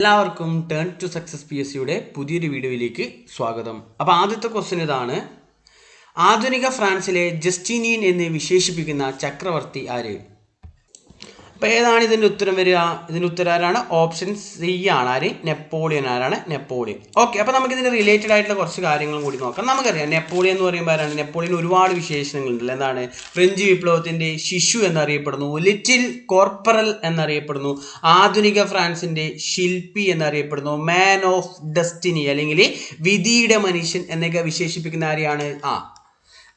എല്ലാവർക്കും turn to success P S സിയുടെ പുതിയൊരു വീഡിയോയിലേക്ക് സ്വാഗതം. അപ്പോൾ ആദ്യത്തെ ക്വസ്റ്റ്യൻ ഇതാണ് ആധുനിക ഫ്രാൻസിലെ ജസ്റ്റീനിയൻ എന്ന് വിശേഷിപ്പിക്കുന്ന ചക്രവർത്തി ആര്? അപ്പോൾ ഏതാണ് ഇതിന്റെ ഉത്തരം വരിക? ഇതിന്റെ ഉത്തരം ആരാണ്? ഓപ്ഷൻ സി ആണ്. ആര്? നെപ്പോളിയൻ ആരാണ്? നെപ്പോളിയൻ. ഓക്കെ അപ്പോൾ നമുക്ക് ഇതിന് റിലേറ്റഡ് ആയിട്ടുള്ള കുറച്ച് കാര്യങ്ങളും കൂടി നോക്കാം. നമുക്കറിയാം നെപ്പോളിയൻ എന്ന് പറയുമ്പോൾ ആരാണ്? നെപ്പോളിയൻ ഒരുപാട് വിശേഷണങ്ങളുണ്ടല്ലോ. എന്താണ്? ഫ്രഞ്ച് വിപ്ലവത്തിന്റെ ശിശു എന്നറിയപ്പെടുന്നു ലിറ്റിൽ കോർപ്പറൽ എന്നറിയപ്പെടുന്നു ആധുനിക ഫ്രാൻസിന്റെ ശില്പി എന്നറിയപ്പെടുന്നു മാൻ ഓഫ് ഡെസ്റ്റിനി അല്ലെങ്കിൽ വിധിയുടെ മനുഷ്യൻ എന്നൊക്കെ വിശേഷിപ്പിക്കുന്ന ആരെയാണ്? ആ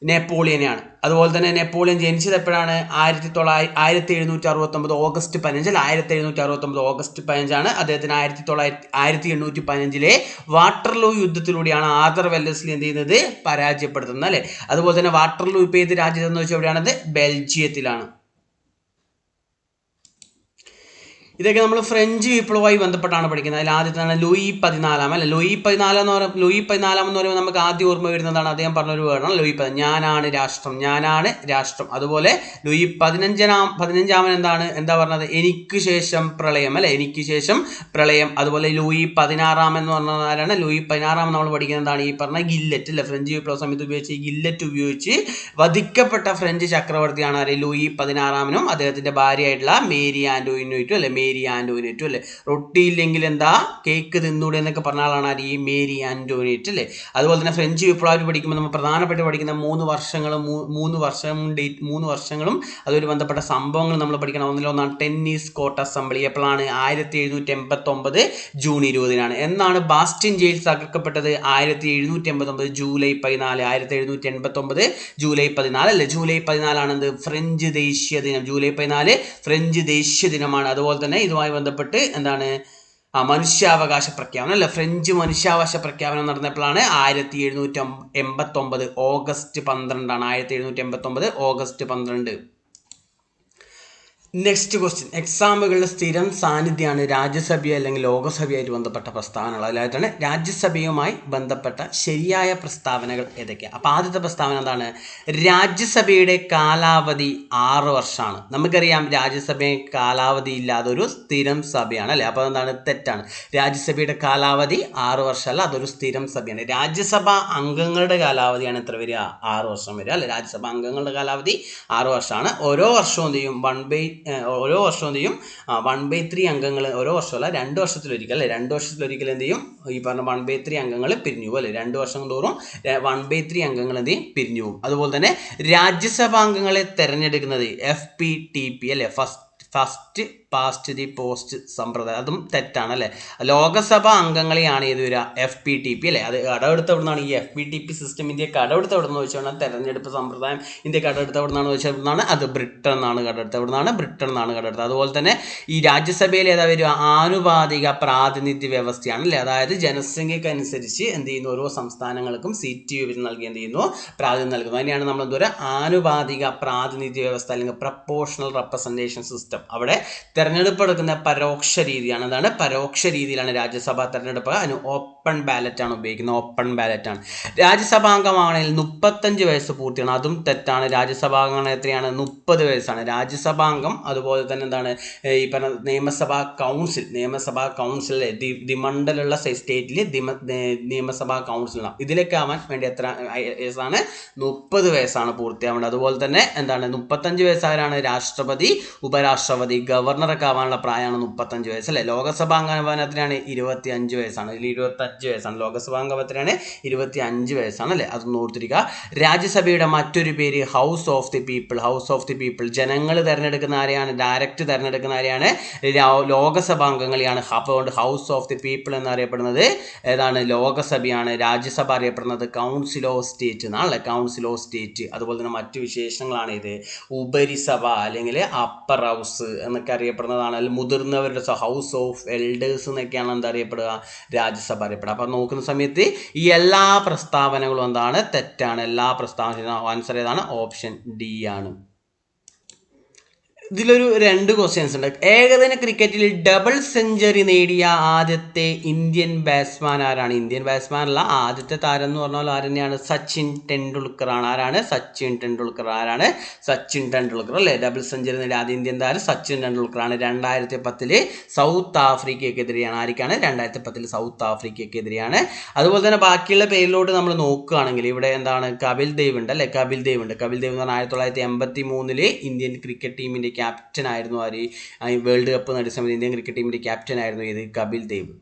നെപ്പോളിയനെയാണ്. അതുപോലെ തന്നെ നെപ്പോളിയൻ ജനിച്ചത് എപ്പോഴാണ്? ആയിരത്തി തൊള്ളായിരത്തി ആയിരത്തി എഴുന്നൂറ്റി അറുപത്തൊമ്പത് ഓഗസ്റ്റ് പതിനഞ്ചിൽ ആയിരത്തി എഴുന്നൂറ്റി അറുപത്തൊമ്പത് ഓഗസ്റ്റ് പതിനഞ്ചാണ് അദ്ദേഹത്തിന് ആയിരത്തി തൊള്ളായിരത്തി ആയിരത്തി എണ്ണൂറ്റി പതിനഞ്ചിലെ വാട്ടർലൂ യുദ്ധത്തിലൂടെയാണ് ആദർ വെല്ലസ്ലി എന്ത് ചെയ്യുന്നത്? പരാജയപ്പെടുത്തുന്നത് അല്ലേ? അതുപോലെ തന്നെ വാട്ടർലൂ ഇപ്പോൾ ഏത് രാജ്യത്തെന്ന് വെച്ചാൽ എവിടെയാണത് ബെൽജിയത്തിലാണ്. ഇതൊക്കെ നമ്മൾ ഫ്രഞ്ച് വിപ്ലവമായി ബന്ധപ്പെട്ടാണ് പഠിക്കുന്നത്. അതിൽ ആദ്യത്താണ് ലൂയി പതിനാലാം അല്ലെ? ലൂയി പതിനാലാം എന്ന് പറയുമ്പോൾ ലൂയി പതിനാലാം എന്ന് പറയുമ്പോൾ നമുക്ക് ആദ്യം ഓർമ്മ വരുന്നതാണ്. അദ്ദേഹം പറഞ്ഞൊരു വേർഡാണ് ലൂയി പതി ഞാനാണ് രാഷ്ട്രം ഞാനാണ് രാഷ്ട്രം. അതുപോലെ ലൂയി പതിനഞ്ചാം പതിനഞ്ചാമൻ എന്താണ്? എന്താ പറഞ്ഞത്? എനിക്ക് ശേഷം പ്രളയം അല്ലെ? എനിക്ക് ശേഷം പ്രളയം. അതുപോലെ ലൂയി പതിനാറാം എന്ന് പറഞ്ഞ ആരാണ്? ലൂയി പതിനാറാം നമ്മൾ പഠിക്കുന്നതാണ് ഈ പറഞ്ഞ ഗില്ലറ്റ് അല്ലെ? ഫ്രഞ്ച് വിപ്ലവ സമയത്ത് ഉപയോഗിച്ച് ഗില്ലറ്റ് ഉപയോഗിച്ച് വധിക്കപ്പെട്ട ഫ്രഞ്ച് ചക്രവർത്തിയാണ് ആര്? ലൂയി പതിനാറാമനും അദ്ദേഹത്തിന്റെ ഭാര്യയായിട്ടുള്ള മേരി ആൻഡോയിനുമായിട്ടും അല്ലെ? മേരി ആന്റോനേറ്റും അല്ലേ? റൊട്ടി ഇല്ലെങ്കിൽ എന്താ? കേക്ക് തിന്നൂടെ എന്നൊക്കെ പറഞ്ഞ ആളാണ് ആര്? ഈ മേരി ആന്റോനേറ്റ് അല്ലേ? അതുപോലെ തന്നെ ഫ്രഞ്ച് വിപ്ലവത്തിൽ പഠിക്കുമ്പോൾ നമ്മൾ പ്രധാനപ്പെട്ട് പഠിക്കുന്ന മൂന്ന് വർഷങ്ങളും മൂന്ന് വർഷം ഡേറ്റ് മൂന്ന് വർഷങ്ങളും അതുമായി ബന്ധപ്പെട്ട സംഭവങ്ങൾ നമ്മൾ പഠിക്കണം. ഒന്നിലൊന്നാണ് ടെന്നീസ് കോർട്ട് അസംബ്ലി. എപ്പോഴാണ്? ആയിരത്തി എഴുന്നൂറ്റി എൺപത്തി ഒമ്പത് ജൂൺ ഇരുപതിനാണ്. എന്നാണ് ബാസ്റ്റിൻ ജയിൽ തകർക്കപ്പെട്ടത്? ആയിരത്തി എഴുന്നൂറ്റി എൺപത്തി ഒമ്പത് ജൂലൈ പതിനാല്. ആയിരത്തി എഴുന്നൂറ്റി എൺപത്തി ഒമ്പത് ജൂലൈ പതിനാല് അല്ലേ? ജൂലൈ പതിനാലാണ് എന്ത് ഫ്രഞ്ച് ദേശീയ ദിനം. ജൂലൈ പതിനാല് ഫ്രഞ്ച് ദേശീയ ദിനമാണ്. അതുപോലെ തന്നെ ഇതുമായി ബന്ധപ്പെട്ട് എന്താണ് ആ മനുഷ്യാവകാശ പ്രഖ്യാപനം അല്ല? ഫ്രഞ്ച് മനുഷ്യാവകാശ പ്രഖ്യാപനം നടന്നപ്പോഴാണ് ആയിരത്തി എഴുന്നൂറ്റി എൺപത്തി ഒമ്പത് ഓഗസ്റ്റ് പന്ത്രണ്ടാണ്. ആയിരത്തി എഴുന്നൂറ്റി എൺപത്തി ഒമ്പത് ഓഗസ്റ്റ് പന്ത്രണ്ട്. നെക്സ്റ്റ് ക്വസ്റ്റ്യൻ എക്സാമുകളുടെ സ്ഥിരം സാന്നിധ്യമാണ് രാജ്യസഭ അല്ലെങ്കിൽ ലോകസഭയായിട്ട് ബന്ധപ്പെട്ട പ്രസ്താവനകൾ. അതിലായിട്ടാണ് രാജ്യസഭയുമായി ബന്ധപ്പെട്ട ശരിയായ പ്രസ്താവനകൾ ഏതൊക്കെയാണ് അപ്പോൾ ആദ്യത്തെ പ്രസ്താവന എന്താണ്? രാജ്യസഭയുടെ കാലാവധി ആറ് വർഷമാണ് നമുക്കറിയാം രാജ്യസഭയെ കാലാവധി ഇല്ലാതെ ഒരു സ്ഥിരം സഭയാണ് അല്ലേ? അപ്പോൾ എന്താണ് തെറ്റാണ്. രാജ്യസഭയുടെ കാലാവധി ആറ് വർഷമല്ല അതൊരു സ്ഥിരം സഭയാണ്. രാജ്യസഭ അംഗങ്ങളുടെ കാലാവധിയാണ് എത്ര വരിക? ആറ് വർഷം വരിക അല്ലെ? രാജ്യസഭ അംഗങ്ങളുടെ കാലാവധി ആറ് വർഷമാണ്. ഓരോ വർഷവും എന്ത് ചെയ്യും? വൺ ബൈ ഓരോ വർഷവും എന്ത് ചെയ്യും? വൺ ബൈ ത്രീ അംഗങ്ങൾ ഓരോ വർഷമല്ല രണ്ട് വർഷത്തിലൊരിക്കൽ അല്ലേ? രണ്ട് വർഷത്തിലൊരിക്കൽ എന്ത് ചെയ്യും? ഈ പറഞ്ഞ വൺ ബൈ ത്രീ അംഗങ്ങൾ പിരിഞ്ഞു പോകും അല്ലേ? രണ്ട് വർഷം തോറും വൺ ബൈ ത്രീ അംഗങ്ങൾ എന്ത് ചെയ്യും? പിരിഞ്ഞു പോകും. അതുപോലെ തന്നെ രാജ്യസഭാംഗങ്ങളെ തിരഞ്ഞെടുക്കുന്നത് എഫ് പി ടി പി അല്ലേ? First first past the post സമ്പ്രദായം അതും തെറ്റാണ് അല്ലേ? ലോകസഭ അംഗങ്ങളെയാണ് ഇത് വരിക? എഫ് പി ടി പി അല്ലേ? അത് കടമെടുത്ത് എവിടുന്നാണ് ഈ F P T P system India കടമെടുത്ത് എവിടെ നിന്ന് ചോദിച്ചാൽ തെരഞ്ഞെടുപ്പ് സമ്പ്രദായം ഇന്ത്യ കടമെടുത്ത് എവിടെ നിന്നാണ് വെച്ചാൽ എവിടുന്നാണ് അത് ബ്രിട്ടൻ എന്നാണ് എവിടെ എവിടുന്നാണ് ബ്രിട്ടൻ എന്നാണ് കടമെടുത്തത്. അതുപോലെ തന്നെ ഈ രാജ്യസഭയിൽ ഏതാ വരിക? ആനുപാതിക പ്രാതിനിധ്യ വ്യവസ്ഥയാണ് അല്ലേ? അതായത് ജനസംഖ്യക്ക് അനുസരിച്ച് എന്ത് ചെയ്യുന്നു? ഓരോ സംസ്ഥാനങ്ങൾക്കും സീറ്റ് വിഭജനം നൽകി എന്ത് ചെയ്യുന്നു? പ്രാതിനിധ്യം നൽകുന്നു. അതിനെയാണ് നമ്മൾ എന്തോ ആനുപാതിക പ്രാതിനിധ്യ വ്യവസ്ഥ അല്ലെങ്കിൽ പ്രപ്പോർഷണൽ റെപ്രസെന്റേഷൻ സിസ്റ്റം അവിടെ തെരഞ്ഞെടുപ്പ് എടുക്കുന്ന പരോക്ഷ രീതിയാണ്. അതാണ് പരോക്ഷ രീതിയിലാണ് രാജ്യസഭാ തെരഞ്ഞെടുപ്പ്. അതിന് ഓപ്പൺ ബാലറ്റ് ആണ് ഉപയോഗിക്കുന്നത്. ഓപ്പൺ ബാലറ്റ് ആണ്. രാജ്യസഭാംഗമാണെങ്കിൽ മുപ്പത്തഞ്ച് വയസ്സ് പൂർത്തിയാണ്. അതും തെറ്റാണ്. രാജ്യസഭാംഗം എത്രയാണ്? മുപ്പത് വയസ്സാണ്. രാജ്യസഭാംഗം അതുപോലെ തന്നെ എന്താണ്? ഈ പറഞ്ഞ നിയമസഭാ കൗൺസിൽ നിയമസഭാ കൗൺസിൽ ദി ദിമണ്ഡലുള്ള സ്റ്റേറ്റിൽ ദിമ നിയമസഭാ കൗൺസിലാണ് ഇതിലൊക്കെ ആവാൻ വേണ്ടി എത്ര വയസ്സാണ്? മുപ്പത് വയസ്സാണ് പൂർത്തിയാവേണ്ടത്. അതുപോലെ തന്നെ എന്താണ്? മുപ്പത്തഞ്ച് വയസ്സായാലാണ് രാഷ്ട്രപതി ഉപരാഷ്ട്രപതി ഗവർണറൊക്കെ ആവാനുള്ള പ്രായമാണ് മുപ്പത്തഞ്ച് വയസ്സ് അല്ലേ? ലോകസഭാ അംഗമാനത്തിനാണ് ഇരുപത്തി അഞ്ച് വയസ്സാണ്. ഇതിൽ ഇരുപത്തഞ്ച് വയസ്സാണ്. ലോകസഭാ എത്രയാണ്? ഇരുപത്തി അഞ്ച് വയസ്സാണ് അല്ലേ? അത് ഓർത്തിരിക്കുക. രാജ്യസഭയുടെ മറ്റൊരു പേര് house of the people house of the people ജനങ്ങൾ തിരഞ്ഞെടുക്കുന്ന ആരെയാണ്? ഡയറക്റ്റ് തിരഞ്ഞെടുക്കുന്ന ആരെയാണ്? രാ- ലോകസഭാ അംഗങ്ങളെയാണ് അപ്പോൾ ഹൗസ് ഓഫ് ദി പീപ്പിൾ എന്നറിയപ്പെടുന്നത് ഏതാണ്? ലോകസഭയാണ്. രാജ്യസഭ അറിയപ്പെടുന്നത് കൗൺസിൽ ഓഫ് സ്റ്റേറ്റ് എന്നാണല്ലേ കൗൺസിൽ ഓഫ് സ്റ്റേറ്റ് അതുപോലെ തന്നെ മറ്റു വിശേഷങ്ങളാണ് ഇത്. ഉപരിസഭ അല്ലെങ്കിൽ അപ്പർ ഹൗസ് എന്നൊക്കെ അറിയപ്പെടുന്നതാണ്. അല്ലെങ്കിൽ മുതിർന്നവരുടെ ഹൗസ് ഓഫ് എൽഡേഴ്സ് എന്നൊക്കെയാണ് എന്താ അറിയപ്പെടുക? രാജ്യസഭ അറിയപ്പെടുക അപ്പം നോക്കുന്ന സമയത്ത് ഈ എല്ലാ പ്രസ്താവനകളും എന്താണ്? തെറ്റാണ്. എല്ലാ പ്രസ്താവന ആൻസർ ഏതാണ്? ഓപ്ഷൻ ഡി ആണ്. ഇതിലൊരു രണ്ട് ക്വസ്റ്റ്യൻസ് ഉണ്ട്. ഏകദിന ക്രിക്കറ്റിൽ ഡബിൾ സെഞ്ചുറി നേടിയ ആദ്യത്തെ ഇന്ത്യൻ ബാറ്റ്സ്മാൻ ആരാണ്? ഇന്ത്യൻ ബാറ്റ്സ്മാൻ അല്ല ആദ്യത്തെ താരം എന്ന് പറഞ്ഞാൽ ആര് തന്നെയാണ് സച്ചിൻ ടെണ്ടുൽക്കർ ആണ്. ആരാണ്? സച്ചിൻ ടെണ്ടുൽക്കർ. ആരാണ്? സച്ചിൻ ടെണ്ടുൽക്കർ അല്ലേ? ഡബിൾ സെഞ്ചുറി നേടിയ ആദ്യ ഇന്ത്യൻ താരം സച്ചിൻ ടെണ്ടുൽക്കർ ആണ്. രണ്ടായിരത്തി പത്തിൽ സൗത്ത് ആഫ്രിക്കയ്ക്കെതിരെയാണ് ആർക്കാണ്? രണ്ടായിരത്തി പത്തിൽ സൗത്ത് ആഫ്രിക്കയ്ക്കെതിരെയാണ് അതുപോലെ തന്നെ ബാക്കിയുള്ള പേരിലോട്ട് നമ്മൾ നോക്കുകയാണെങ്കിൽ ഇവിടെ എന്താണ്? കപിൽ ദേവ് ഉണ്ട് അല്ലേ? കപിൽ ദേവ് ഉണ്ട്. കപിൽ ദേവ് എന്ന് പറഞ്ഞാൽ ആയിരത്തി തൊള്ളായിരത്തി എൺപത്തി മൂന്നിൽ ഇന്ത്യൻ ക്രിക്കറ്റ് ടീമിന്റെ ക്യാപ്റ്റൻ ആയിരുന്നു ആര് വേൾഡ് കപ്പ് നടത്തിയ സമയത്ത് ഇന്ത്യൻ ക്രിക്കറ്റ് ടീമിന്റെ ക്യാപ്റ്റൻ ആയിരുന്നു ഇത് കപിൽ ദേവ്.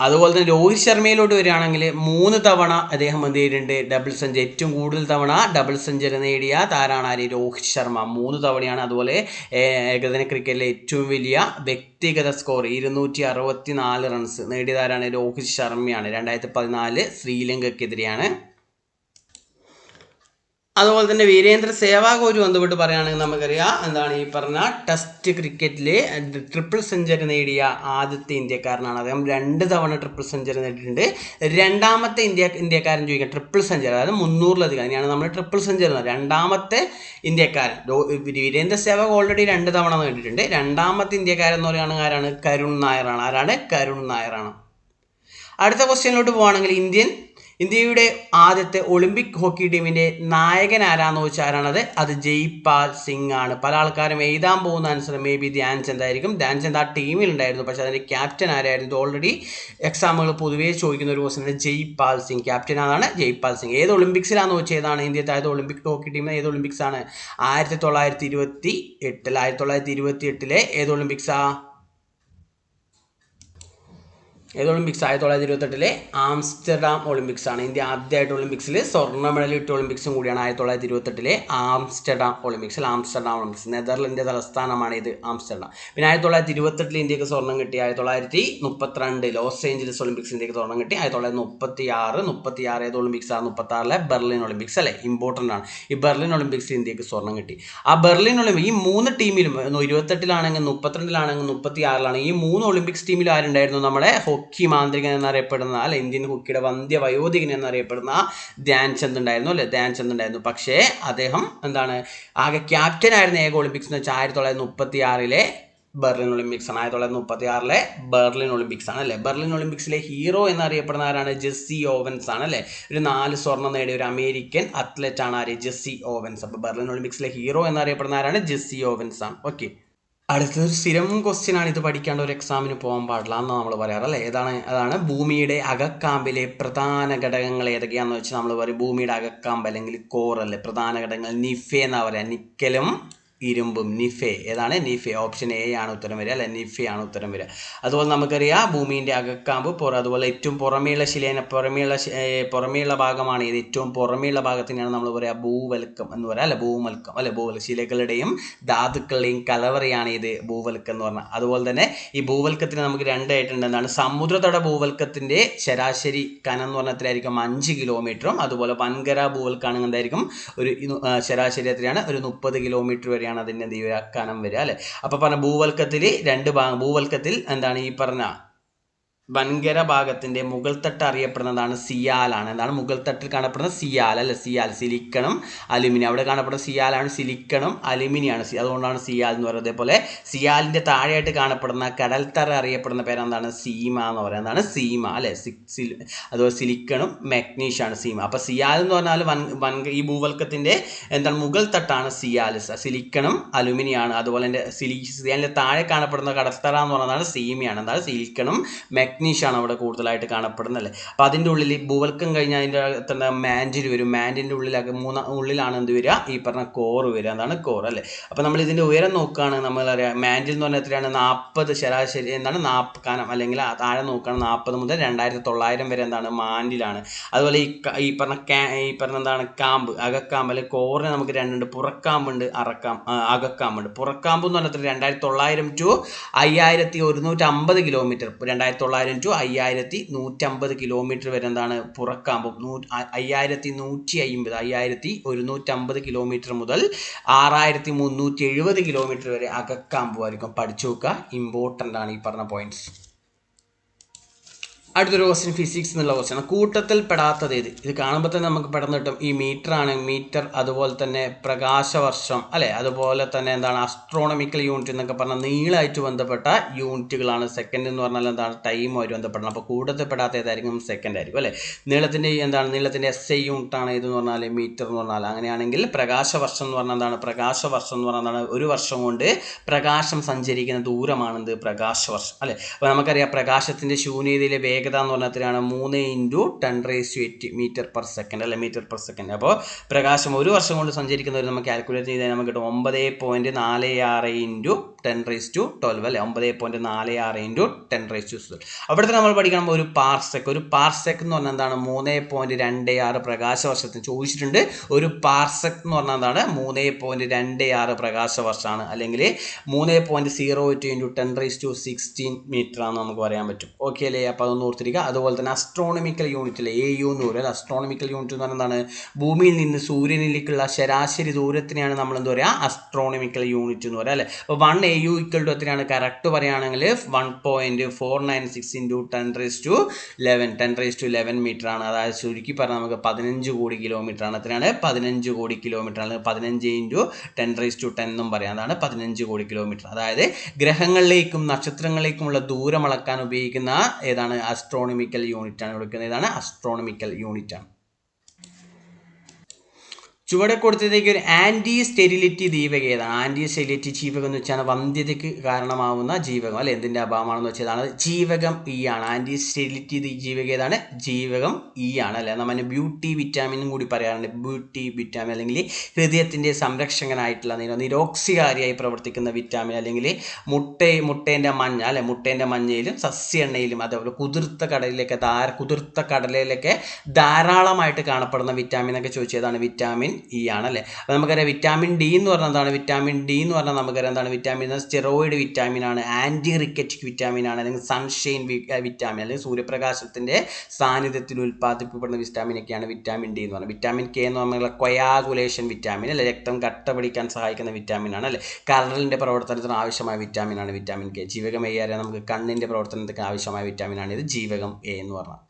അതുപോലെ തന്നെ രോഹിത് ശർമ്മയിലോട്ട് വരികയാണെങ്കിൽ മൂന്ന് തവണ അദ്ദേഹം എന്ത് ചെയ്തിട്ടുണ്ട്? ഡബിൾ സെഞ്ചുറി ഏറ്റവും കൂടുതൽ തവണ ഡബിൾ സെഞ്ചുറി നേടിയ താരാണ് ആര്? രോഹിത് ശർമ്മ. മൂന്ന് തവണയാണ് അതുപോലെ ഏകദിന ക്രിക്കറ്റിലെ ഏറ്റവും വലിയ വ്യക്തിഗത സ്കോർ ഇരുന്നൂറ്റി അറുപത്തി നാല് റൺസ് നേടിയതാരാണ് രോഹിത് ശർമ്മയാണ്. രണ്ടായിരത്തി പതിനാല് ശ്രീലങ്കയ്ക്കെതിരെയാണ് അതുപോലെ തന്നെ വീരേന്ദ്ര സേവാഗോരു ബന്ധപ്പെട്ട് പറയുകയാണെങ്കിൽ നമുക്കറിയാം എന്താണ് ഈ പറഞ്ഞ ടെസ്റ്റ് ക്രിക്കറ്റിലെ ട്രിപ്പിൾ സെഞ്ചുറി നേടിയ ആദ്യത്തെ ഇന്ത്യക്കാരനാണ്. അദ്ദേഹം രണ്ട് തവണ ട്രിപ്പിൾ സെഞ്ചുറി നേടിയിട്ടുണ്ട്. രണ്ടാമത്തെ ഇന്ത്യ ഇന്ത്യക്കാരൻ ചോദിക്കാം ട്രിപ്പിൾ സെഞ്ചുറി അതായത് മുന്നൂറിലധികം. അതിനാണ് നമ്മൾ ട്രിപ്പിൾ സെഞ്ചുറി രണ്ടാമത്തെ ഇന്ത്യക്കാരൻ വീരേന്ദ്ര സേവാഗ് ഓൾറെഡി രണ്ട് തവണ നേടിയിട്ടുണ്ട്. രണ്ടാമത്തെ ഇന്ത്യക്കാരൻ എന്ന് പറയുകയാണെങ്കിൽ ആരാണ്? കരുൺ നായറാണ് ആരാണ്? കരുൺ നായറാണ് അടുത്ത ക്വസ്റ്റ്യനിലോട്ട് പോവുകയാണെങ്കിൽ ഇന്ത്യൻ ഇന്ത്യയുടെ ആദ്യത്തെ ഒളിമ്പിക് ഹോക്കി ടീമിന്റെ നായകൻ ആരാന്ന് ചോദിച്ചാൽ ആരാണത് അത് ജയ്പാൽ സിംഗ് ആണ് പല ആൾക്കാരും എഴുതാൻ പോകുന്ന ആൻസർ മേ ബി ധ്യാൻചന്ദ് ആയിരിക്കും. ധ്യാൻചന്ദ് ആ ടീമിൽ ഉണ്ടായിരുന്നു പക്ഷെ അതിന്റെ ക്യാപ്റ്റൻ ആരായിരുന്നു? ഓൾറെഡി എക്സാമുകൾ പൊതുവേ ചോദിക്കുന്ന ഒരു ക്വസ്റ്റൻ ജയ്പാൽ സിംഗ്. ക്യാപ്റ്റൻ ആണാണ് ജയ്പാൽ സിംഗ്. ഏത് ഒളിമ്പിക്സിലാന്ന് വെച്ചാൽ ഏതാണ് ഇന്ത്യത്തെ ആയത് ഒളിമ്പിക് ഹോക്കി ടീം? ഏത് ഒളിമ്പിക്സ് ആണ്? ആയിരത്തി തൊള്ളായിരത്തി ഇരുപത്തി എട്ടിൽ. ആയിരത്തി തൊള്ളായിരത്തി ഇരുപത്തി എട്ടിലെ ഏത് ഒളിമ്പിക്സാ ഏത് ഒളിമ്പിക്സ് ആയിരത്തി തൊള്ളായിരത്തി ഇരുപത്തെട്ടിലെ ആംസ്റ്റർഡാം ഒളിമ്പിക്സ് ആണ്. ഇന്ത്യ ആദ്യമായിട്ട് ഒളിമ്പിക്സിൽ സ്വർണ മെഡൽ കിട്ടിയ ഒളിമ്പിക്സും കൂടിയാണ് ആയിരത്തി തൊള്ളായിരത്തി ഇരുപത്തെട്ടിലെ ആംസ്റ്റർഡാം ഒളിമ്പിക്സിൽ ആംസ്റ്റർഡാം ഒളിമ്പിക്സ് നെതർലൻഡ് തലസ്ഥാനമാണ് ഇത് ആംസ്റ്റർഡാം. പിന്നെ ആയിരത്തി തൊള്ളായിരത്തി ഇരുപത്തെട്ടിൽ ഇന്ത്യയ്ക്ക് സ്വർണം കിട്ടി. ആയിരത്തി തൊള്ളായിരത്തി മുപ്പത്തിരണ്ട് ലോസ് ഏഞ്ചലസ് ഒളിമ്പിക്സ് ഇന്ത്യയ്ക്ക് സ്വർണം കിട്ടി. ആയിരത്തി തൊള്ളായിരത്തി മുപ്പത്തി ആറ് മുപ്പത്തി ആറ് ഏത് ഒളിമ്പിക്സ് ആണ്? മുപ്പത്തി ആറിലെ ബെർലിൻ ഒളിമ്പിക്സ് അല്ലേ? ഇമ്പോർട്ടന്റ് ആണ്. ഈ ബെർലിൻ ഒളിമ്പിക്സിൽ ഇന്ത്യയ്ക്ക് സ്വർണം കിട്ടി. ആ ബെർലിൻ ഒളിമ്പിക് ഈ മൂന്ന് ടീമിലും ഇരുപത്തെട്ടിലാണെങ്കിൽ മുപ്പത്തിരണ്ടിലാണെങ്കിൽ മുപ്പത്തി ആറിലാണ് ഈ മൂന്ന് ഒളിമ്പിക്സ് ടീമിൽ ആരുണ്ടായിരുന്നു? നമ്മുടെ ഹോക്കി മാന്ത്രികൻ എന്നറിയപ്പെടുന്ന അല്ലെ ഇന്ത്യൻ ഹോക്കിയുടെ വന്ധ്യ വയോധികൻ എന്നറിയപ്പെടുന്ന ധ്യാൻചന്ദ് ഉണ്ടായിരുന്നു അല്ലെ? ധ്യാൻചന്ദ് ഉണ്ടായിരുന്നു. പക്ഷേ അദ്ദേഹം എന്താണ് ആകെ ക്യാപ്റ്റൻ ആയിരുന്നു ഏക ഒളിമ്പിക്സ് എന്ന് വെച്ചാൽ ആയിരത്തി തൊള്ളായിരത്തി മുപ്പത്തി ആറിലെ ബെർലിൻ ഒളിമ്പിക്സ് ആണ്. ആയിരത്തി തൊള്ളായിരത്തി മുപ്പത്തി ആറിലെ ബെർലിൻ ഒളിമ്പിക്സ് ആണ് അല്ലേ? ബെർലിൻ ഒളിമ്പിക്സിലെ ഹീറോ എന്നറിയപ്പെടുന്ന ആരാണ്? ജെസ്സി ഓവൻസ് ആണ് അല്ലേ? ഒരു നാല് സ്വർണം നേടിയ ഒരു അമേരിക്കൻ അത്ലറ്റ് ആണ് ആര്? ജെസ്സി ഓവൻസ് അപ്പോൾ ബെർലിൻ ഒളിമ്പിക്സിലെ ഹീറോ എന്നറിയപ്പെടുന്ന ആരാണ്? ജെസ്സി ഓവൻസ് ആണ്. ഓക്കെ അടുത്തൊരു സ്ഥിരം ക്വസ്റ്റ്യൻ ആണ് ഇത് പഠിക്കാണ്ട് ഒരു എക്സാമിന് പോകാൻ പാടില്ല എന്ന് നമ്മൾ പറയാറ് അല്ലേ ഏതാണ്? അതാണ് ഭൂമിയുടെ അകക്കാമ്പിലെ പ്രധാന ഘടകങ്ങൾ ഏതൊക്കെയാണെന്ന് വെച്ചാൽ നമ്മൾ പറയും. ഭൂമിയുടെ അകക്കാമ്പ് അല്ലെങ്കിൽ കോർ അല്ലേ പ്രധാന ഘടകങ്ങൾ നിഫേ എന്നാ പറയുക നിക്കലും ഇരുമ്പും നിഫെ. ഏതാണ്? നിഫെ. ഓപ്ഷൻ എ ആണ് ഉത്തരം വരിക അല്ലെ? നിഫെ ആണ് ഉത്തരം വരിക. അതുപോലെ നമുക്കറിയാം ഭൂമിന്റെ അകക്കാമ്പ് പുറ അതുപോലെ ഏറ്റവും പുറമേയുള്ള ശിലേന പുറമേയുള്ള പുറമെയുള്ള ഭാഗമാണ് ഇത്. ഏറ്റവും പുറമേയുള്ള ഭാഗത്തിനാണ് നമ്മൾ പറയുക ഭൂവൽക്കം എന്ന് പറയുക അല്ലെ? ഭൂമൽക്കം അല്ലെ? ഭൂവൽ ശിലകളുടെയും ധാതുക്കളുടെയും കലവറയാണ് ഇത് ഭൂവൽക്കം എന്ന് പറഞ്ഞാൽ. അതുപോലെ തന്നെ ഈ ഭൂവൽക്കത്തിന് നമുക്ക് രണ്ടായിട്ടുണ്ട്. എന്താണ്? സമുദ്രതട ഭൂവൽക്കത്തിന്റെ ശരാശരി കനം എന്ന് പറഞ്ഞാൽ അഞ്ച് കിലോമീറ്ററും അതുപോലെ വൻകര ഭൂവൽക്കാണെങ്കിൽ എന്തായിരിക്കും? ഒരു ശരാശരി എത്രയാണ്? ഒരു മുപ്പത് കിലോമീറ്റർ വരെയാണ് അതിന്റെ എന്ത് വരിക അല്ലേ? അപ്പൊ പറഞ്ഞ ഭൂവൽക്കത്തിൽ രണ്ട് ഭാഗം ഭൂവൽക്കത്തിൽ എന്താണ് ഈ പറഞ്ഞ വൻകര ഭാഗത്തിന്റെ മുകൾ തട്ട് അറിയപ്പെടുന്നതാണ് സിയാലാണ് എന്താണ് മുകൾ തട്ടിൽ കാണപ്പെടുന്ന സിയാൽ അല്ലെ? സിയാൽ. സിലിക്കണം അലുമിനിയം. അവിടെ കാണപ്പെടുന്ന സിയാലാണ് സിലിക്കണം അലുമിനിയാണ്. അതുകൊണ്ടാണ് സിയാൽ എന്ന് പറയുന്നത്. അതേപോലെ സിയാലിന്റെ താഴെയായിട്ട് കാണപ്പെടുന്ന കടൽത്തറ അറിയപ്പെടുന്ന പേരെന്താണ്? സീമ എന്ന് പറയുന്നതാണ് സീമ അല്ലെ? അതുപോലെ സിലിക്കണും മെഗ്നീഷ്യാണ് സീമ. അപ്പോൾ സിയാൽ എന്ന് പറഞ്ഞാൽ വൻ വൻ ഈ ഭൂവൽക്കത്തിന്റെ എന്താണ് മുകൾ തട്ടാണ് സിയാൽ. സിലിക്കണം അലുമിനിയാണ്. അതുപോലെ തന്നെ സിലി സിയാലിന്റെ താഴെ കാണപ്പെടുന്ന കടൽത്തറ എന്ന് പറയുന്നതാണ് സീമയാണ്. എന്താണ്? സിലിക്കണം സിലിക്കണും മെഗ്നീഷ്യാണ് അവിടെ കൂടുതലായിട്ട് കാണപ്പെടുന്നത് അല്ലേ? അപ്പം അതിന്റെ ഉള്ളിൽ ഈ ഭൂവൽക്കം കഴിഞ്ഞാൽ അതിന്റെ തന്നെ മാന്റിൽ വരും. മാന്റിന്റെ ഉള്ളിലൊക്കെ മൂന്ന ഉള്ളിലാണ് എന്ത് വരിക? ഈ പറഞ്ഞ കോർ വരിക. അതാണ് കോർ അല്ലേ? അപ്പം നമ്മൾ ഇതിന്റെ ഉയരം നോക്കുകയാണെങ്കിൽ നമ്മൾ അറിയാം മാൻഡിൽ എന്ന് പറഞ്ഞാൽ എത്രയാണ്? നാൽപ്പത് ശരാശരി എന്താണ്? നാൽപ്പത് കാനം അല്ലെങ്കിൽ താഴെ നോക്കുകയാണ് നാൽപ്പത് മുതൽ രണ്ടായിരത്തി തൊള്ളായിരം വരെ എന്താണ്? മാൻഡിലാണ്. അതുപോലെ ഈ ഈ പറഞ്ഞ കാ ഈ പറഞ്ഞ എന്താണ്? കാമ്പ് അകക്കാമ്പ് അല്ലെങ്കിൽ കോറിന് നമുക്ക് രണ്ടുണ്ട്. പുറക്കാമ്പുണ്ട് അറക്കാം അകക്കാമ്പുണ്ട്. പുറക്കാമ്പ് എന്ന് പറഞ്ഞാൽ രണ്ടായിരത്തി തൊള്ളായിരം ടു അയ്യായിരത്തി ഒരുന്നൂറ്റി അമ്പത് കിലോമീറ്റർ രണ്ടായിരത്തി തൊള്ളായിരം ടു അയ്യായിരത്തി നൂറ്റമ്പത് കിലോമീറ്റർ വരെ എന്താണ് പുറക്കാമ്പും. നൂ അയ്യായിരത്തി നൂറ്റി അമ്പത് അയ്യായിരത്തി ഒരുന്നൂറ്റമ്പത് കിലോമീറ്റർ മുതൽ ആറായിരത്തി മുന്നൂറ്റി എഴുപത് കിലോമീറ്റർ വരെ അകക്കാമ്പുമായിരിക്കും പഠിച്ചു നോക്കുക. ഇമ്പോർട്ടന്റ് ആണ് ഈ പറഞ്ഞ പോയിന്റ്സ് അടുത്തൊരു ക്വസ്റ്റ്യൻ ഫിസിക്സ് എന്നുള്ള ക്വസ്റ്റ്യൻ കൂട്ടത്തിൽ പെടാത്തത് ഏത്? ഇത് കാണുമ്പോൾ തന്നെ നമുക്ക് പെടുന്ന കിട്ടും. ഈ മീറ്റർ ആണ് മീറ്റർ അതുപോലെ തന്നെ പ്രകാശവർഷം അല്ലെ? അതുപോലെ തന്നെ എന്താണ് അസ്ട്രോണമിക്കൽ യൂണിറ്റ് എന്നൊക്കെ പറഞ്ഞാൽ നീളമായിട്ട് ബന്ധപ്പെട്ട യൂണിറ്റുകളാണ് സെക്കൻഡ് എന്ന് പറഞ്ഞാൽ എന്താണ് ടൈമുമായിട്ട് ബന്ധപ്പെടണം. അപ്പോൾ കൂട്ടത്തിൽ പെടാത്ത ഏതായിരിക്കും? സെക്കൻഡ് ആയിരിക്കും അല്ലേ? നീളത്തിന്റെ എന്താണ് നീളത്തിന്റെ എസ് ഐ യൂണിറ്റ് ആണ് ഇതെന്ന് പറഞ്ഞാൽ മീറ്റർ എന്ന് പറഞ്ഞാൽ. അങ്ങനെയാണെങ്കിൽ പ്രകാശവർഷം എന്ന് പറഞ്ഞാൽ എന്താണ് പ്രകാശവർഷം എന്ന് പറഞ്ഞാൽ ഒരു വർഷം കൊണ്ട് പ്രകാശം സഞ്ചരിക്കുന്ന ദൂരമാണെന്ത്? പ്രകാശവർഷം അല്ലേ? അപ്പോൾ നമുക്കറിയാം പ്രകാശത്തിന്റെ ശൂന്യതയിലെ വേഗത എന്ന് പറഞ്ഞാൽ എത്രയാണ് മൂന്ന് into ten raise to eight metre per second അല്ലെ? മീറ്റർ പെർ സെക്കൻഡ് അപ്പോൾ പ്രകാശം ഒരു വർഷം കൊണ്ട് സഞ്ചരിക്കുന്നവർ നമുക്ക് കാൽക്കുലേറ്റ് ചെയ്താൽ നമുക്ക് കിട്ടും ഒമ്പത് പോയിന്റ് നാല് ആറ് into ten raise to twelve അല്ലെ? ഒമ്പത് പോയിന്റ് നാല് ആറ് into ten raise to twelve അവിടുത്തെ നമ്മൾ പഠിക്കണം ഒരു പാർസെക്ക് ഒരു പാർസെക്ക് എന്ന് പറഞ്ഞാൽ എന്താണ്? മൂന്ന് പോയിന്റ് രണ്ട് ആറ് പ്രകാശവർഷത്തിന് ചോദിച്ചിട്ടുണ്ട്. ഒരു പാർസെക്ക് എന്ന് പറഞ്ഞാൽ എന്താണ്? മൂന്ന് പോയിന്റ് രണ്ട് ആറ് പ്രകാശവർഷമാണ്. അല്ലെങ്കിൽ മൂന്ന് point zero eight into ten raise to sixteen metre ആണെന്ന് നമുക്ക് പറയാൻ പറ്റും. ഓക്കെ അല്ലേ? അപ്പോൾ അതൊന്ന് ഓർത്തിരിക്കുക. അതുപോലെ തന്നെ അസ്ട്രോണമിക്കൽ യൂണിറ്റിൽ എ യു എന്ന് പറയുക അസ്ട്രോണമിക്കൽ യൂണിറ്റ് എന്ന് പറഞ്ഞാൽ ഭൂമിയിൽ നിന്ന് സൂര്യനിലേക്കുള്ള ശരാശരി ദൂരത്തിനെയാണ് നമ്മൾ എന്താ പറയുക? അസ്ട്രോണമിക്കൽ യൂണിറ്റ് എന്ന് പറയുക അല്ലേ? അപ്പോൾ one A U equal to എത്രയാണ്? കറക്റ്റ് പറയുകയാണെങ്കിൽ one point four nine six into ten raise to eleven ten raise to eleven metre ആണ്. അതായത് ചുരുക്കി പറഞ്ഞാൽ നമുക്ക് പതിനഞ്ച് കോടി കിലോമീറ്റർ ആണ്. എത്രയാണ്? പതിനഞ്ച് കോടി കിലോമീറ്റർ ആണ്. പതിനഞ്ച് into ten raise to ten എന്നും പറയാം. അതാണ് പതിനഞ്ച് കോടി കിലോമീറ്റർ അതായത് ഗ്രഹങ്ങളിലേക്കും നക്ഷത്രങ്ങളിലേക്കുമുള്ള ദൂരം അളക്കാൻ ഉപയോഗിക്കുന്ന ഏതാണ്? അസ്ട്രോണമിക്കൽ യൂണിറ്റ് ആണ്. വിളിക്കുന്നത് ഏതാണ്? അസ്ട്രോണമിക്കൽ യൂണിറ്റ് ആണ്. ചുവടെ കൊടുത്തതേക്ക് ഒരു ആന്റി സ്റ്റെരിലിറ്റി ഏതാണ് ആന്റി സ്റ്റെരിലിറ്റി ജീവകം എന്ന് വെച്ചാൽ വന്ധ്യതയ്ക്ക് കാരണമാവുന്ന ജീവകം. അല്ലെ? എന്തിന്റെ അഭാവമാണെന്ന് വെച്ചതാണ് ജീവകം ഇ ആണ്. ആന്റി സ്റ്റെരിലിറ്റി ജീവക ഏതാണ്? ജീവകം ഇ ആണ്. അല്ലെ? നമ്മൾ ബ്യൂട്ടി വിറ്റാമിനും കൂടി പറയാറുണ്ട്. ബ്യൂട്ടി വിറ്റാമിൻ അല്ലെങ്കിൽ ഹൃദയത്തിന്റെ സംരക്ഷകനായിട്ടുള്ള നിര- നിരോക്സികാരിയായി പ്രവർത്തിക്കുന്ന വിറ്റാമിൻ അല്ലെങ്കിൽ മുട്ട മുട്ടേന്റെ മഞ്ഞ അല്ലെ? മുട്ടേന്റെ മഞ്ഞയിലും സസ്യ എണ്ണയിലും അതേപോലെ കുതിർത്ത കടലിലൊക്കെ ധാര കുതിർത്ത കടലിലൊക്കെ ധാരാളമായിട്ട് കാണപ്പെടുന്ന വിറ്റാമിൻ എന്നൊക്കെ ചോദിച്ചതാണ് വിറ്റാമിൻ ഇ ആണ് അല്ലേ അപ്പോൾ നമുക്കറിയാം വിറ്റാമിൻ ഡി എന്ന് പറഞ്ഞാൽ എന്താണ്? വിറ്റാമിൻ ഡി എന്ന് പറഞ്ഞാൽ നമുക്കറിയാം എന്താണ്? വിറ്റാമിൻ സ്റ്റെറോയിഡ് വിറ്റാമിൻ ആണ് ആന്റി റിക്കറ്റിക് വിറ്റാമിൻ ആണ് അല്ലെങ്കിൽ സൺഷെയിൻ വിറ്റാമിൻ അല്ലെങ്കിൽ സൂര്യപ്രകാശത്തിന്റെ സാന്നിധ്യത്തിൽ ഉൽപ്പാദിപ്പിക്കപ്പെടുന്ന വിറ്റാമിനൊക്കെയാണ് വിറ്റാമിൻ ഡി എന്ന് പറഞ്ഞാൽ വിറ്റാമിൻ കെ എന്ന് പറഞ്ഞാൽ കൊയാഗുലേഷൻ വിറ്റാമിൻ അല്ലെ? രക്തം കട്ട പിടിക്കാൻ സഹായിക്കുന്ന വിറ്റാമിൻ ആണ് അല്ലെ? കരളിന്റെ പ്രവർത്തനത്തിന് ആവശ്യമായ വിറ്റാമിൻ ആണ് വിറ്റാമിൻ കെ ജീവകം എ അറിയാം. നമുക്ക് കണ്ണിന്റെ പ്രവർത്തനത്തിന് ആവശ്യമായ വിറ്റാമിൻ ആണ് ഇത് ജീവകം എ എന്ന് പറഞ്ഞാൽ.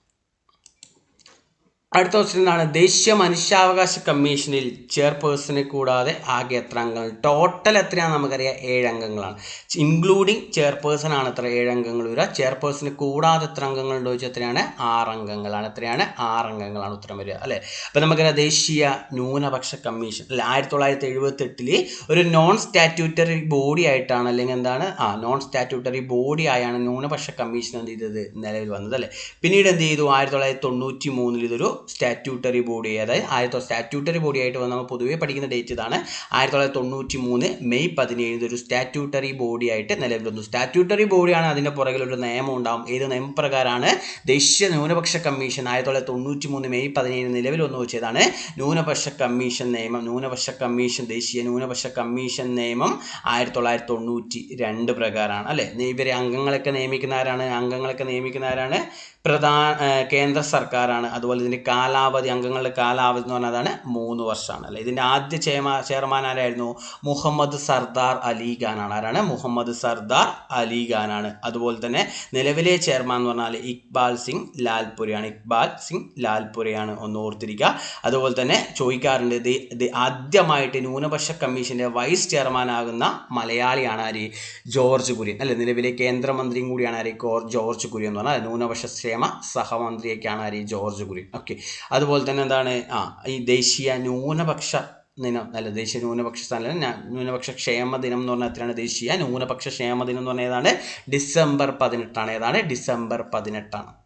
അടുത്ത ക്വസ്റ്റ്യൻ എന്താണ് ദേശീയ മനുഷ്യാവകാശ കമ്മീഷനിൽ ചെയർപേഴ്സണെ കൂടാതെ ആകെ എത്ര അംഗങ്ങൾ? ടോട്ടൽ എത്രയാണെന്ന് നമുക്കറിയാം? ഏഴ് അംഗങ്ങളാണ്. ഇൻക്ലൂഡിങ് ചെയർപേഴ്സൺ ആണ് എത്ര? ഏഴ് അംഗങ്ങൾ വരിക. ചെയർപേഴ്സണെ കൂടാതെ എത്ര അംഗങ്ങളുണ്ട് ചോദിച്ചാൽ എത്രയാണ്? ആറ് അംഗങ്ങളാണ്. എത്രയാണ്? ആറ് അംഗങ്ങളാണ് ഉത്തരം വരിക അല്ലേ? അപ്പം നമുക്കറിയാം ദേശീയ ന്യൂനപക്ഷ കമ്മീഷൻ അല്ലെ? ആയിരത്തി തൊള്ളായിരത്തി എഴുപത്തി എട്ടിൽ ഒരു നോൺ സ്റ്റാറ്റ്യൂട്ടറി ബോഡി ആയിട്ടാണ് അല്ലെങ്കിൽ എന്താണ്? ആ നോൺ സ്റ്റാറ്റ്യൂട്ടറി ബോഡി ആയാണ് ന്യൂനപക്ഷ കമ്മീഷൻ എന്ത് ചെയ്തത്? നിലവിൽ വന്നത് അല്ലേ? പിന്നീട് എന്ത് ചെയ്തു? ആയിരത്തി തൊള്ളായിരത്തി തൊണ്ണൂറ്റി മൂന്നിൽ ഇതൊരു സ്റ്റാറ്റ്യൂട്ടറി ബോഡി അതായത് ആയിരത്തി സ്റ്റാറ്റ്യൂട്ടറി ബോഡി ആയിട്ട് വന്ന് നമ്മൾ പൊതുവെ പഠിക്കുന്ന ഡേറ്റ് ഇതാണ്. ആയിരത്തി തൊള്ളായിരത്തി തൊണ്ണൂറ്റി മൂന്ന് മെയ് പതിനേഴ് ഒരു സ്റ്റാറ്റ്യൂട്ടറി ബോഡി ആയിട്ട് നിലവിൽ വന്നു സ്റ്റാറ്റ്യൂട്ടറി ബോഡിയാണ് അതിന്റെ പുറകിൽ ഒരു നിയമം ഉണ്ടാവും. ഏത് നിയമപ്രകാരമാണ് ദേശീയ ന്യൂനപക്ഷ കമ്മീഷൻ ആയിരത്തി തൊള്ളായിരത്തി തൊണ്ണൂറ്റി മൂന്ന് മെയ് പതിനേഴ് നിലവിൽ വന്നു വെച്ചതാണ്. ന്യൂനപക്ഷ കമ്മീഷൻ നിയമം ന്യൂനപക്ഷ കമ്മീഷൻ ദേശീയ ന്യൂനപക്ഷ കമ്മീഷൻ നിയമം ആയിരത്തി തൊള്ളായിരത്തി തൊണ്ണൂറ്റി രണ്ട് പ്രകാരമാണ് അല്ലേ ഇവരെ അംഗങ്ങളൊക്കെ നിയമിക്കുന്ന ആരാണ്? അംഗങ്ങളൊക്കെ നിയമിക്കുന്ന ആരാണ്? പ്രധാന കേന്ദ്ര സർക്കാരാണ്. അതുപോലെ ഇതിന്റെ കാലാവധി അംഗങ്ങളുടെ കാലാവധി എന്ന് പറഞ്ഞതാണ് മൂന്ന് വർഷമാണ്. അല്ലേ? ഇതിന്റെ ആദ്യ ചെയർമാ ചെയർമാൻ ആരായിരുന്നു? മുഹമ്മദ് സർദാർ അലി ഖാനാണ് ആരാണ്? മുഹമ്മദ് സർദാർ അലി ഖാനാണ് അതുപോലെ തന്നെ നിലവിലെ ചെയർമാൻ എന്ന് പറഞ്ഞാൽ ഇക്ബാൽ സിംഗ് ലാൽപുരയാണ്. ഇക്ബാൽ സിംഗ് ലാൽപുരയാണ്. ഒന്ന് ഓർത്തിരിക്കുക. അതുപോലെ തന്നെ ചോദിക്കാറുണ്ട് ആദ്യമായിട്ട് ന്യൂനപക്ഷ കമ്മീഷന്റെ വൈസ് ചെയർമാൻ ആകുന്ന മലയാളിയാണ് ആര്? ജോർജ് കുര്യൻ. അല്ലെ? നിലവിലെ കേന്ദ്രമന്ത്രിയും കൂടിയാണ് ആര്? ജോർജ് കുര്യൻ എന്ന് പറഞ്ഞാൽ ന്യൂനപക്ഷ ക്ഷേമ സഹമന്ത്രിയൊക്കെയാണ് ആര്? ജോർജ് കുര്യൻ. ഓക്കെ. അതുപോലെ തന്നെ എന്താണ്? ആ ഈ ദേശീയ ന്യൂനപക്ഷ ദിനം അല്ല ദേശീയ ന്യൂനപക്ഷ സ്ഥലം ന്യൂനപക്ഷ ക്ഷേമ ദിനം എന്ന് പറഞ്ഞാൽ എത്രയാണ്? ദേശീയ ന്യൂനപക്ഷ ക്ഷേമ ദിനം എന്ന് പറഞ്ഞാൽ ഏതാണ്? ഡിസംബർ പതിനെട്ടാണ്. ഏതാണ്? ഡിസംബർ പതിനെട്ടാണ്.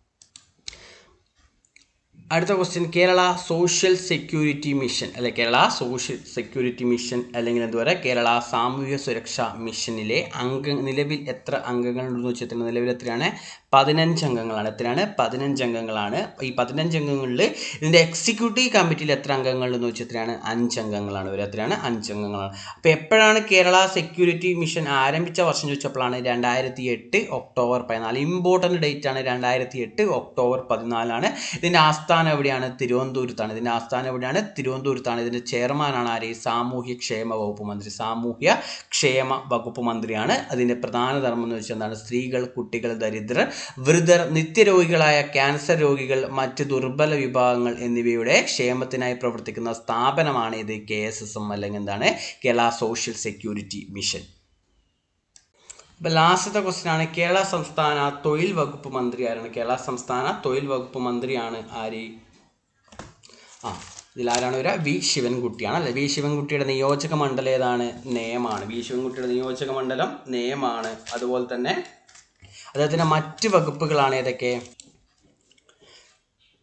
അടുത്ത question Kerala social security mission അല്ലെ കേരള സോഷ്യൽ സെക്യൂരിറ്റി മിഷൻ അല്ലെങ്കിൽ എന്താ പറയുക കേരള സാമൂഹ്യ സുരക്ഷാ മിഷനിലെ അംഗ നിലവിൽ എത്ര അംഗങ്ങളുണ്ടെന്ന് വെച്ചാൽ നിലവിൽ എത്രയാണ്? പതിനഞ്ച് അംഗങ്ങളാണ്. എത്രയാണ്? പതിനഞ്ച് അംഗങ്ങളാണ്. ഈ പതിനഞ്ച് അംഗങ്ങളിൽ ഇതിന്റെ എക്സിക്യൂട്ടീവ് കമ്മിറ്റിയിൽ എത്ര അംഗങ്ങളുണ്ടെന്ന് വെച്ചാൽ എത്രയാണ് അഞ്ച് അംഗങ്ങളാണ് ഇവർ എത്രയാണ്? അഞ്ച് അംഗങ്ങളാണ്. അപ്പോൾ എപ്പോഴാണ് കേരള സെക്യൂരിറ്റി മിഷൻ ആരംഭിച്ച വർഷം ചോദിച്ചപ്പോഴാണ് രണ്ടായിരത്തി എട്ട് ഒക്ടോബർ പതിനാല്. ഇമ്പോർട്ടന്റ് ഡേറ്റ് ആണ് രണ്ടായിരത്തി എട്ട് ഒക്ടോബർ പതിനാലാണ്. ഇതിന്റെ ആസ്ഥാനം ആസ്ഥാനം എവിടെയാണ്? തിരുവനന്തപുരത്താണ്. ഇതിന്റെ ആസ്ഥാനം എവിടെയാണ്? തിരുവനന്തപുരത്താണ്. ഇതിന്റെ ചെയർമാനാണ് ആര്? സാമൂഹ്യ ക്ഷേമ വകുപ്പ് മന്ത്രി. സാമൂഹ്യ ക്ഷേമ വകുപ്പ് മന്ത്രിയാണ്. അതിന്റെ പ്രധാന ധർമ്മം എന്ന് വെച്ചാൽ എന്താണ്? സ്ത്രീകൾ കുട്ടികൾ ദരിദ്രർ വൃദ്ധർ നിത്യരോഗികളായ ക്യാൻസർ രോഗികൾ മറ്റ് ദുർബല വിഭാഗങ്ങൾ എന്നിവയുടെ ക്ഷേമത്തിനായി പ്രവർത്തിക്കുന്ന സ്ഥാപനമാണ് ഇത് കെ എസ് എസ് എം അല്ലെങ്കിൽ എന്താണ്? Kerala social security mission. ഇപ്പം ലാസ്റ്റത്തെ ക്വസ്റ്റ്യൻ ആണ്. കേരള സംസ്ഥാന തൊഴിൽ വകുപ്പ് മന്ത്രി ആരാണ് കേരള സംസ്ഥാന തൊഴിൽ വകുപ്പ് മന്ത്രിയാണ് ആര്? ആ ഇതിൽ ഇതിലാരാണ് വരിക? വി ശിവൻകുട്ടിയാണ് അല്ലെ? വി ശിവൻകുട്ടിയുടെ നിയോജക മണ്ഡലം ഏതാണ്? നേമാണ്. വി ശിവൻകുട്ടിയുടെ നിയോജക മണ്ഡലം നേമാണ്. അതുപോലെ തന്നെ അദ്ദേഹത്തിന്റെ മറ്റ് വകുപ്പുകളാണ് ഏതൊക്കെ?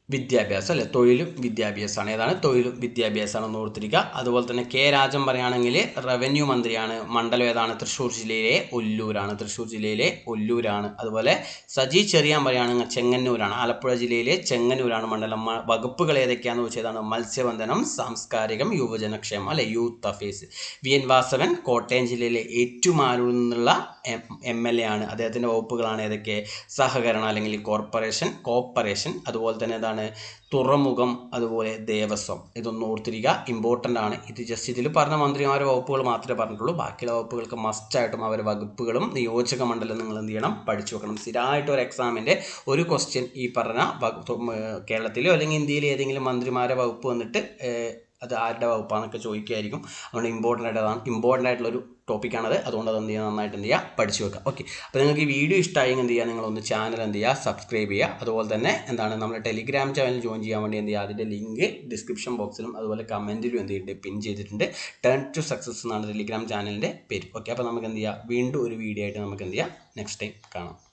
വിദ്യാഭ്യാസം അല്ലെ? തൊഴിലും വിദ്യാഭ്യാസമാണ്. ഏതാണ്? തൊഴിലും വിദ്യാഭ്യാസമാണ് എന്ന് ഓർത്തിരിക്കുക. അതുപോലെ തന്നെ കെ രാജൻ പറയുകയാണെങ്കിൽ റവന്യൂ മന്ത്രിയാണ്. മണ്ഡലം ഏതാണ്? തൃശ്ശൂർ ജില്ലയിലെ ഒല്ലൂരാണ്. തൃശ്ശൂർ ജില്ലയിലെ ഒല്ലൂരാണ്. അതുപോലെ സജി ചെറിയാൻ പറയുകയാണെങ്കിൽ ചെങ്ങന്നൂരാണ്. ആലപ്പുഴ ജില്ലയിലെ ചെങ്ങന്നൂരാണ് മണ്ഡലം. വകുപ്പുകൾ ഏതൊക്കെയാണെന്ന് വെച്ചതാണ് മത്സ്യബന്ധനം സാംസ്കാരികം യുവജനക്ഷേമം അല്ലെ? Youth affairs. V N Vasavan Kottayam ജില്ലയിലെ ഏറ്റുമാരൂരിൽ നിന്നുള്ള എം എൽ എ ആണ്. അദ്ദേഹത്തിന്റെ വകുപ്പുകളാണ് ഏതൊക്കെ? സഹകരണം അല്ലെങ്കിൽ കോർപ്പറേഷൻ കോപ്പറേഷൻ അതുപോലെ തന്നെ എന്താണ് തുറമുഖം അതുപോലെ ദേവസ്വം. ഇതൊന്നും ഓർത്തിരിക്കുക. ഇമ്പോർട്ടന്റ് ആണ്. ഇത് ജസ്റ്റ് ഇതിൽ പറഞ്ഞ മന്ത്രിമാരുടെ വകുപ്പുകൾ മാത്രമേ പറഞ്ഞിട്ടുള്ളൂ. ബാക്കിയുള്ള വകുപ്പുകൾക്ക് മസ്റ്റായിട്ടും അവരുടെ വകുപ്പുകളും നിയോജക മണ്ഡലം നിങ്ങൾ എന്ത് ചെയ്യണം? പഠിച്ചു വെക്കണം. സ്ഥിരമായിട്ട് ഒരു എക്സാമിന്റെ ഒരു ക്വസ്റ്റ്യൻ ഈ പറഞ്ഞ കേരളത്തിലോ അല്ലെങ്കിൽ ഇന്ത്യയിലെ ഏതെങ്കിലും മന്ത്രിമാരെ വകുപ്പ് വന്നിട്ട് അത് ആരുടെ വകുപ്പാന്നൊക്കെ ചോദിക്കുമായിരിക്കും അതുകൊണ്ട് ഇമ്പോർട്ടന്റ് ആയിട്ടതാണ് ഇമ്പോർട്ടന്റ് ആയിട്ടുള്ളൊരു ടോപ്പിക്കാണത് അതുകൊണ്ട് അത് എന്ത് ചെയ്യുക നന്നായിട്ട് എന്ത് ചെയ്യുക പഠിച്ചു വെക്കുക ഓക്കെ അപ്പോൾ നിങ്ങൾക്ക് ഈ വീഡിയോ ഇഷ്ടമായെങ്കിൽ എന്ത് ചെയ്യുക നിങ്ങളൊന്ന് ചാനൽ എന്ത് ചെയ്യുക സബ്സ്ക്രൈബ് ചെയ്യുക. അതുപോലെ തന്നെ എന്താണ്? നമ്മുടെ ടെലിഗ്രാം ചാനൽ ജോയിൻ ചെയ്യാൻ വേണ്ടി എന്ത് ചെയ്യുക അതിന്റെ ലിങ്ക് ഡിസ്ക്രിപ്ഷൻ ബോക്സിലും അതുപോലെ കമന്റിലും എന്ത് ചെയ്തിട്ടുണ്ട് പിൻ ചെയ്തിട്ടുണ്ട്. ടേൺ ടു സക്സസ് എന്നാണ് ടെലിഗ്രാം ചാനലിന്റെ പേര്. ഓക്കെ അപ്പോൾ നമുക്ക് എന്ത് ചെയ്യാം വീണ്ടും ഒരു വീഡിയോ ആയിട്ട് നമുക്ക് എന്ത് ചെയ്യാം നെക്സ്റ്റ് ടൈം കാണാം.